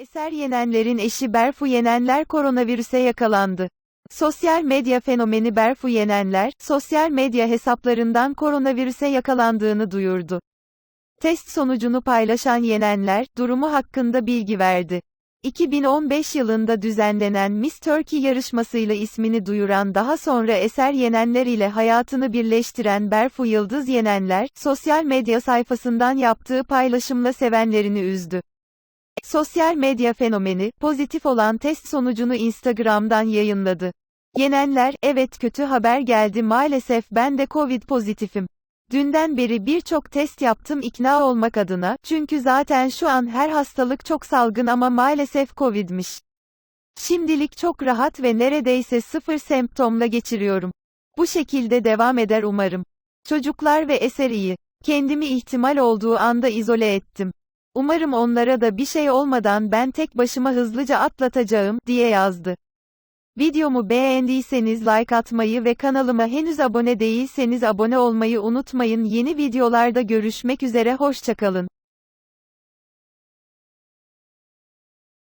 Eser Yenenler'in eşi Berfu Yenenler koronavirüse yakalandı. Sosyal medya fenomeni Berfu Yenenler, sosyal medya hesaplarından koronavirüse yakalandığını duyurdu. Test sonucunu paylaşan Yenenler, durumu hakkında bilgi verdi. 2015 yılında düzenlenen Miss Turkey yarışmasıyla ismini duyuran daha sonra Eser Yenenler ile hayatını birleştiren Berfu Yıldız Yenenler, sosyal medya sayfasından yaptığı paylaşımla sevenlerini üzdü. Sosyal medya fenomeni, pozitif olan test sonucunu Instagram'dan yayınladı. Yenenler, evet kötü haber geldi maalesef ben de Covid pozitifim. Dünden beri birçok test yaptım ikna olmak adına, çünkü zaten şu an her hastalık çok salgın ama maalesef Covid'miş. Şimdilik çok rahat ve neredeyse sıfır semptomla geçiriyorum. Bu şekilde devam eder umarım. Çocuklar ve eser iyi. Kendimi ihtimal olduğu anda izole ettim. Umarım onlara da bir şey olmadan ben tek başıma hızlıca atlatacağım, diye yazdı. Videomu beğendiyseniz like atmayı ve kanalıma henüz abone değilseniz abone olmayı unutmayın. Yeni videolarda görüşmek üzere hoşçakalın.